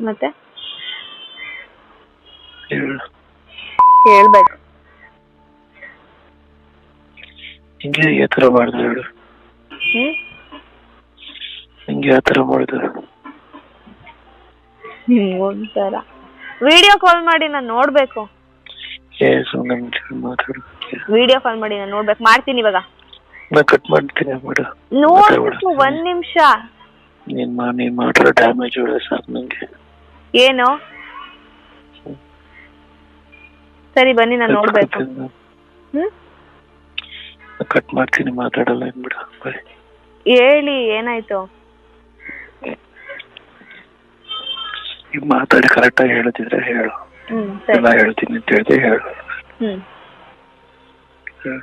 ಮತ್ತೆ? ಹೇಳು. ಹೇಳ್ಬೇಕು. ಹಿಂಗೆ ಯಾವ ಥರ ಮಾಡ್ದೆ ಹೇಳು. ಹ್ಮ್? ಹಿಂಗೆ ಥರ ಮಾಡ್ದೆ? ಒಂಥರ ವಿಡಿಯೋ ಕಾಲ್ ಮಾಡಿ ನಾನು ನೋಡ್ಬೇಕು. ಏ ಸುಮ್ಮನೆ ಮಾತಾಡು. ವಿಡಿಯೋ ಕಾಲ್ ಮಾಡಿ ನಾನು ನೋಡ್ಬೇಕು. ಮಾಡ್ತೀನಿ ಇವಾಗ. ನಾ ಕಟ್ ಮಾಡ್ತೀನಿ ಬಿಡು. ನೋಡ್ಬೇಕು ಒಂದ್ ನಿಮಿಷ. ನೀನ್ ಮಾ ನೀನ್ ಮಾಡಿರೋ ಡ್ಯಾಮೇಜ್ ಸಾಕು ನಂಗೆ. ಏನು? ಸರಿ ಬನ್ನಿ ನಾನು ನೋಡ್ಬೇಕು. ಹ್ಮ್? ಕಟ್ ಮಾಡ್ತೀನಿ ಮಾತಾಡಲ್ಲ ಬಿಡು ಹೇಳಿ ಏನಾಯ್ತು? ಈಗ ಮಾತಾಡಿ ಕರೆಕ್ಟಾಗಿ ಹೇಳ್ತಿದ್ರೆ ಹೇಳು. ಹ್ಮ್ ಸರಿ. ಎಲ್ಲ ಹೇಳ್ತೀನಿ ಅಂತ ಹೇಳ್ದೆ ಹೇಳು. ಹ್ಮ್. ಹ್ಮ್.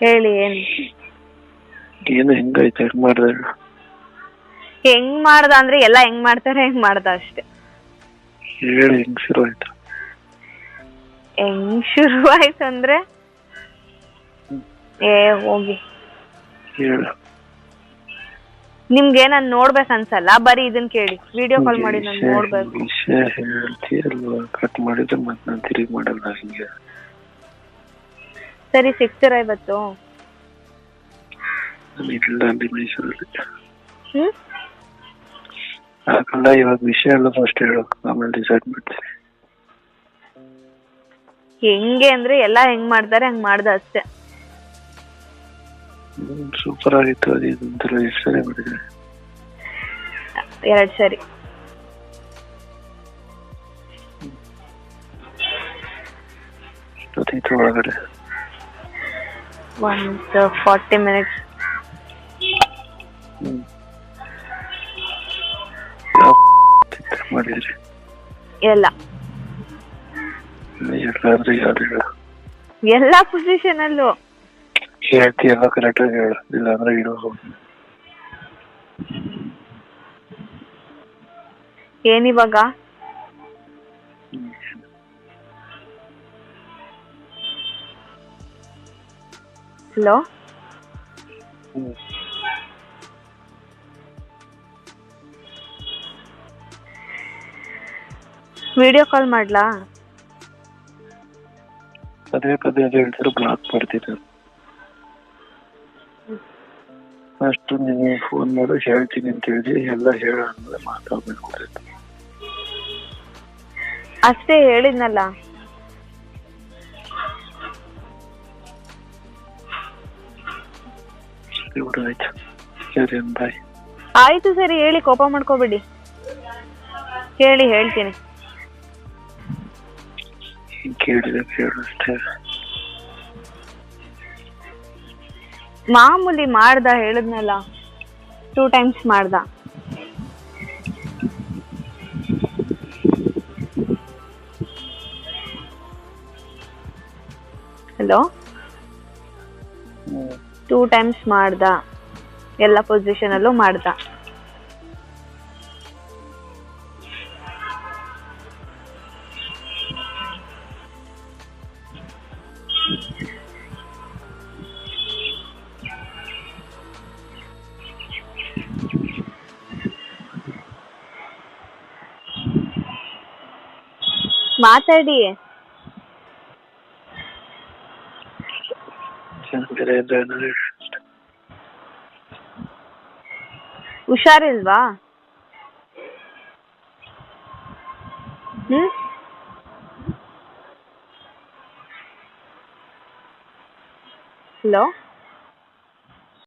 ಹೇಳಿ ಏನು? ಏನು ಹೆಂಗಾಯ್ತು ಹೆಂಗ್ ಮಾಡ್ದೆ ಹೇಳು. ಹೆಂಗ್ ಮಾಡ್ದ ಅಂದ್ರೆ ಎಲ್ಲ ಹೆಂಗ್ ಮಾಡ್ತಾರೆ ಹೆಂಗ್ ಮಾಡ್ದ ಅಷ್ಟೇ. ಹೇಳಿ ಹೆಂಗ್ ಶುರು ಆಯ್ತು? ಹೆಂಗ್ ಶುರು ಆಯ್ತು ಅಂದ್ರೆ ಏ ಹೋಗಿ. ಹೇಳು. ನಿಮ್ಗೆ ನಾನ್ ನೋಡ್ಬೇಕು ಅನ್ಸಲ್ಲ? ಬರೀ ಇದನ್ ಕೇಳಿ. ವಿಡಿಯೋ ಕಾಲ್ ಮಾಡಿ ನಾನು ನೋಡ್ಬೇಕು. ವಿಷಯ ಹೇಳ್ತೀಯಲ್ವಾ? ಕಟ್ ಮಾಡಿದ್ರೆ ಮತ್ತೆ ನಾನು ತಿರುಗಿ ಮಾಡಲ್ಲ ಹಿಂಗೆ. ಸರಿ ಸಿಗ್ತೀರಾ ಇವತ್ತು? ನಾನು ಇಲ್ಲ ಅಲ್ಲಿ ಹ್ಮ್? ಆಗಲ್ಲ ಇವಾಗ ವಿಷಯ ಎಲ್ಲ ಫಸ್ಟ್ ಹೇಳು ಆಮೇಲೆ ಡಿಸೈಡ್ ಮಾಡ್ತೀನಿ ಹೆಂಗೆ ಅಂದ್ರೆ ಎಲ್ಲ ಹೆಂಗ್ ಮಾಡ್ತಾರೆ ಹಂಗ್ ಮಾಡ್ದ ಅಷ್ಟೇ. ಸೂಪರ್ ಆಗಿತ್ತು ಅದು ಇದು ಅಂತೆಲ್ಲ ಎಷ್ಟು ಸರಿ ಮಾಡಿದ್ರೆ. ಎರಡ್ ಸರಿ. ಇಪ್ಪತ್ತೈದು ಒಳಗಡೆ. ಒಂದ್ ಫಾರ್ಟಿ ಮಿನಿಟ್ಸ್ ಮಾಡಿದ್ರಿ? ಎಲ್ಲ. ಎಲ್ಲಾದ್ರೂ ಯಾರು ಹೇಳು. ಎಲ್ಲ ಪೊಸಿಷನ್ ಅಲ್ಲೂ. ಹೇಳ್ತೀಯಲ್ಲ ಕರೆಕ್ಟಾಗಿ ಹೇಳು. ಇಲ್ಲಾಂದ್ರೆ ಇಡೋ. ಏನಿವಾಗ? ಹಲೋ? ವಿಡಿಯೋ ಕಾಲ್ ಮಾಡ್ಲಾ? ಪದೇ ಪದೇ ಅದು ಹೇಳ್ತಾರೆ ಬ್ಲಾಕ್ ಮಾಡ್ತಿದ್ದೆ ಅಷ್ಟು ನಿನಗೆ ಫೋನ್ ಮಾಡಿ ಹೇಳ್ತೀನಿ ಅಂತ ಹೇಳಿ ಎಲ್ಲ ಹೇಳಂದ್ರೆ ಮಾತಾಡ್ಬೇಕು. ಅಷ್ಟೇ ಹೇಳಿದ್ನಲ್ಲ? ಆಯ್ತು. ಸರಿ ಬಾಯ್ ಆಯ್ತು ಸರಿ ಹೇಳಿ ಕೋಪ ಮಾಡ್ಕೋಬೇಡಿ. ಹೇಳಿ ಹೇಳ್ತೀನಿ. ಮಾಮೂಲಿ ಮಾಡ್ದ ಹೇಳಿದ್ನಲ್ಲ ಟೂ ಟೈಮ್ಸ್ ಮಾಡ್ದ. ಹಲೋ ಟೂ ಟೈಮ್ಸ್ ಮಾಡ್ದ. ಎಲ್ಲ ಪೊಸಿಷನ್ ಅಲ್ಲೂ ಮಾಡ್ದ. ಮಾತಾಡಿ ಚೆನ್ನಾಗಿದ್ರೆ ಅಂದ್ರೆ ಏನಾದ್ರು ಹೇಳು ಅಷ್ಟೇ. ಹುಷಾರಿಲ್ವಾ ಹ್ಮ್ ಹಲೋ